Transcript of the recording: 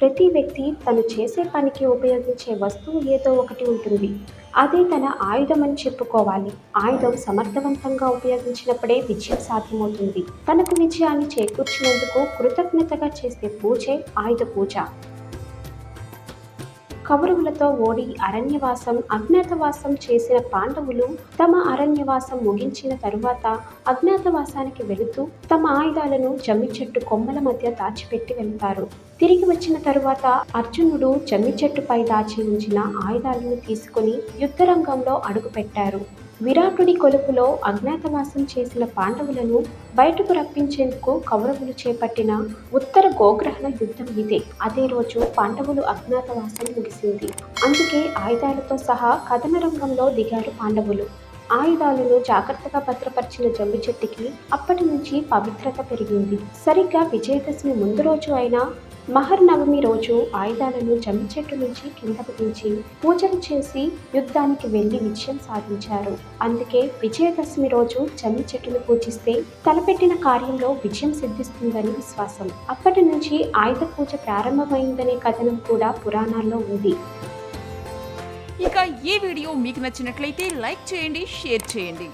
ప్రతి వ్యక్తి తను చేసే పనికి ఉపయోగించే వస్తువు ఏదో ఒకటి ఉంటుంది. అదే తన ఆయుధం అని చెప్పుకోవాలి. ఆయుధం సమర్థవంతంగా ఉపయోగించినప్పుడే విజయం సాధ్యమవుతుంది. తనకు విజయాన్ని చేకూర్చినందుకు కృతజ్ఞతగా చేసే పూజే ఆయుధ పూజ. కౌరవులతో ఓడి అరణ్యవాసం అజ్ఞాతవాసం చేసిన పాండవులు తమ అరణ్యవాసం ముగించిన తరువాత అజ్ఞాతవాసానికి వెళుతూ తమ ఆయుధాలను జమ్మి చెట్టు కొమ్మల మధ్య దాచిపెట్టి వెళ్తారు. తిరిగి వచ్చిన తరువాత అర్జునుడు జమ్మి చెట్టుపై దాచి ఉంచిన ఆయుధాలను తీసుకుని యుద్ధరంగంలో అడుగుపెట్టారు. విరాటుడి కొలుపులో అజ్ఞాతవాసం చేసిన పాండవులను బయటకు రప్పించేందుకు కౌరవులు చేపట్టిన ఉత్తర గోగ్రహణ యుద్ధం ఇదే. అదే రోజు పాండవులు అజ్ఞాతవాసం ముగిసింది. అందుకే ఆయుధాలతో సహా కథన రంగంలో దిగారు పాండవులు. ఆయుధాలను జాగ్రత్తగా భద్రపరిచిన జమ్మి చెట్టుకి అప్పటి నుంచి పవిత్రత పెరిగింది. సరిగ్గా విజయదశమి ముందు రోజు అయిన మహర్నవమి రోజు ఆయుధాలను జమ్మి చెట్టు నుంచి కిందకు దించి పూజలు చేసి యుద్ధానికి వెళ్ళి విజయం సాధించారు. అందుకే విజయదశమి రోజు జమ్మి చెట్టును పూజిస్తే తలపెట్టిన కార్యంలో విజయం సిద్ధిస్తుందని విశ్వాసం. అప్పటి నుంచి ఆయుధ పూజ ప్రారంభమైందనే కథనం కూడా పురాణాల్లో ఉంది. ఇక ఈ వీడియో మీకు నచ్చినట్లయితే లైక్ చేయండి షేర్ చేయండి.